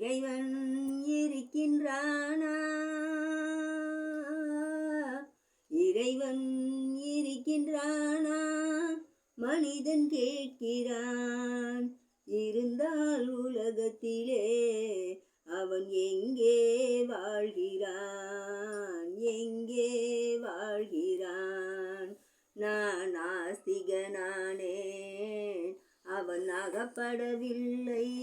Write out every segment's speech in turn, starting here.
இறைவன் இருக்கின்றானா? இறைவன் இருக்கின்றானா? மனிதன் கேட்கிறான். இருந்தால் உலகத்திலே அவன் எங்கே வாழ்கிறான்? எங்கே வாழ்கிறான்? நான் ஆஸ்திகனானேன். அவன் அகப்படவில்லை.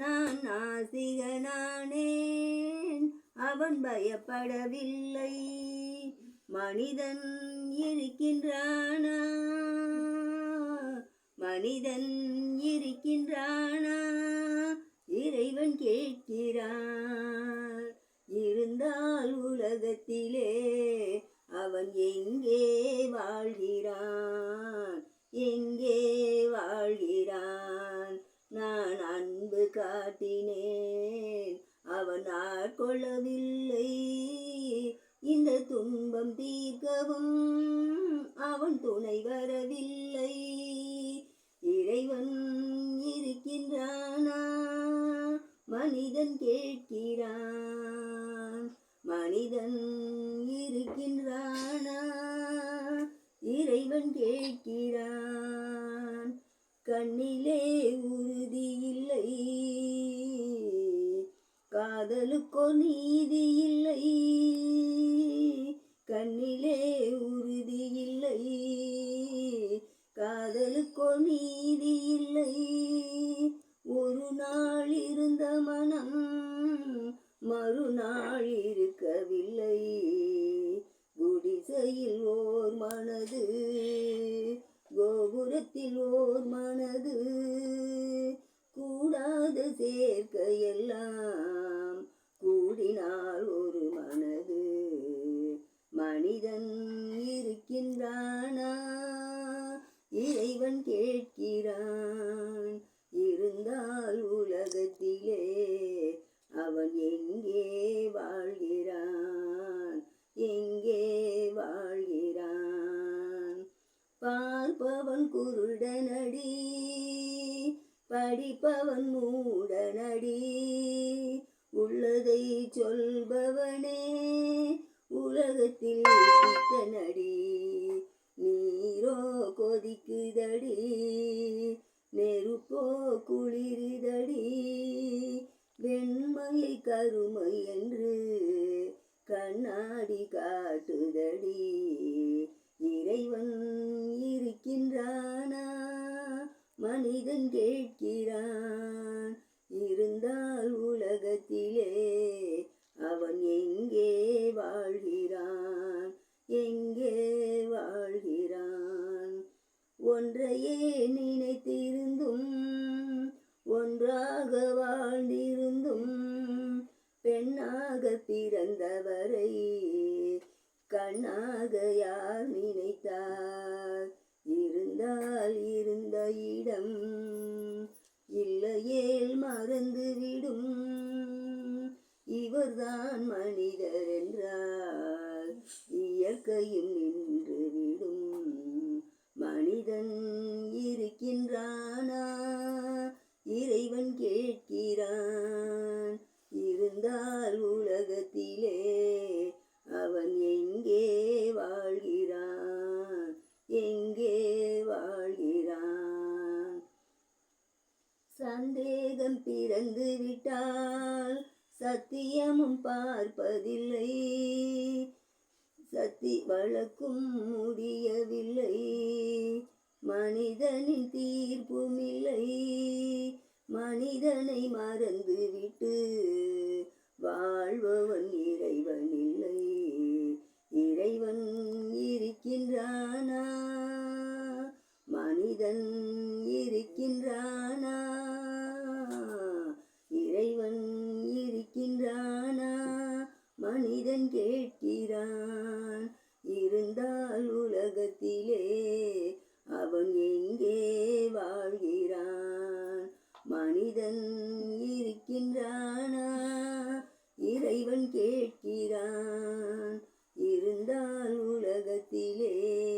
நான் நாசிகனானேன். அவன் பயப்படவில்லை. மனிதன் இருக்கின்றானா? மனிதன் இருக்கின்றானா? இறைவன் கேட்கிறான். காட்டினேன். அவன் ஆட்கொள்ளவில்லை இந்த துன்பம் தீர்க்கவும் அவன் துணை வரவில்லை. இறைவன் இருக்கின்றானா? மனிதன் கேட்கிறான். மனிதன் இருக்கின்றானா? இறைவன் கேட்கிறான். கண்ணிலே உறுதி இல்லை காதலுக்கோ நீதி இல்லை கண்ணிலே உறுதி இல்லை காதலுக்கோ நீதி இல்லை ஒரு நாள் இருந்த மனம் மறுநாள் இருக்கவில்லை. குடிசையில் ஓர் மனது தூரத்தில் ஓர் மனது கூடாத சேர்க்கையெல்லாம் கூடினால் ஒரு மனது மனிதன் இருக்கின்றானா? இறைவன் கேட்கிறான் இருந்தால் உலகத்திலே அவன் எங்கே வாழ்கிறான்? பார்ப்பவன் குருடனடி படிப்பவன் மூடனடி. உள்ளதை சொல்பவனே உலகத்தில் நடி நீரோ கொதிக்குதடி நெருப்போ குளிருதடி. வெண்மையை கருமை என்று கண்ணாடி காட்டுதடி. இறைவன் மனிதன் கேட்கிறான். இருந்தால் உலகத்திலே அவன் எங்கே வாழ்கிறான்? எங்கே வாழ்கிறான்? ஒன்றையே நினைத்திருந்தும் ஒன்றாக வாழ்ந்திருந்தும் பெண்ணாக பிறந்தவரை கண்ணாக யார் நினைத்தார்? இருந்தால் இருந்த இடம் இல்லையேல் மறந்துவிடும் இவர்தான் மனிதர் என்றால் இயற்கையும் நின்று சந்தேகம் பிறந்து விட்டால் சத்தியமும் பார்ப்பதில்லை. சத்தி வழக்கும் முடியவில்லை. மனிதனின் தீர்ப்பும் இல்லை மனிதனை மறந்துவிட்டு வாழ்பவன் இறைவன் இல்லை. இறைவன் இருக்கின்றானா? மனிதன் இருக்கின்றான். மனிதன் கேட்கிறான். இருந்தால் உலகத்திலே அவன் எங்கே வாழ்கிறான்? மனிதன் இருக்கின்றானா? இறைவன் கேட்கிறான். இருந்தால் உலகத்திலே